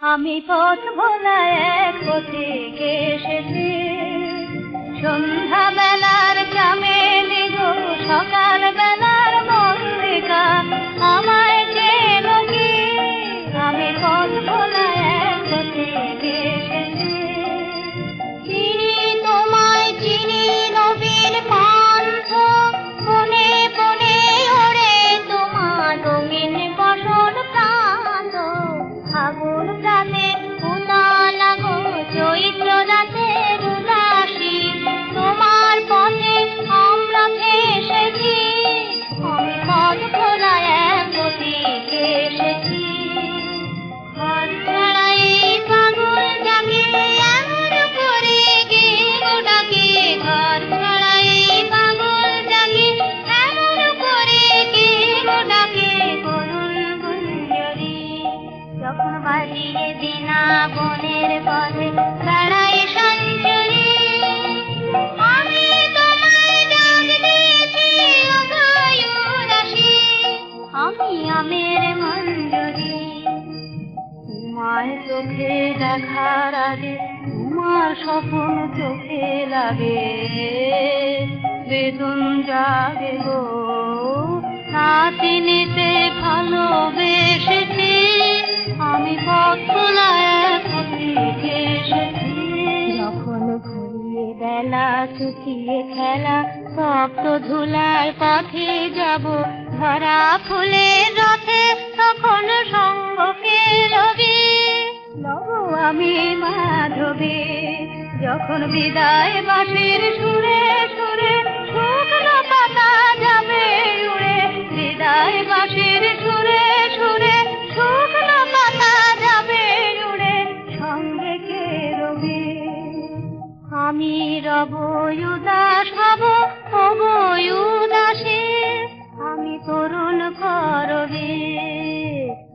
আমি পথ ভোলা এক পথিকে এসেছি? সন্ধ্যা বেলার চামেলি গো সকাল বাজিয়ে বিনা বনের পথে বেড়াই সঞ্চরি আমি আমি আমের মঞ্জরি তোমার চোখে দেখার আগে, তোমার স্বপ্ন চোখে লাগে, বেদন জাগে গো। ভালোবেসেছি ঘুরিয়ে শুকিয়ে খেলা ভক্ত ধুলার পথে যাব। ধরা ফুলের রথে তখন সঙ্গকে লব আমি মাধবে, যখন বিদায় বাসের সুরে সুরে শুকনো আমি রব উদাস হব হব উদাসী। আমি করুণ করবে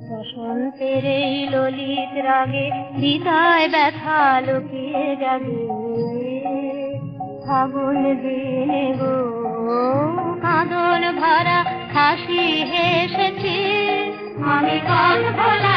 বসন্তের এই ললিত রাগে, হৃদয় ব্যথা লুকিয়ে যাবে ফাগুন দিনে গো, কাঁদন ভরা, হাসি হেসেছি। আমি ভোলায় এসেছি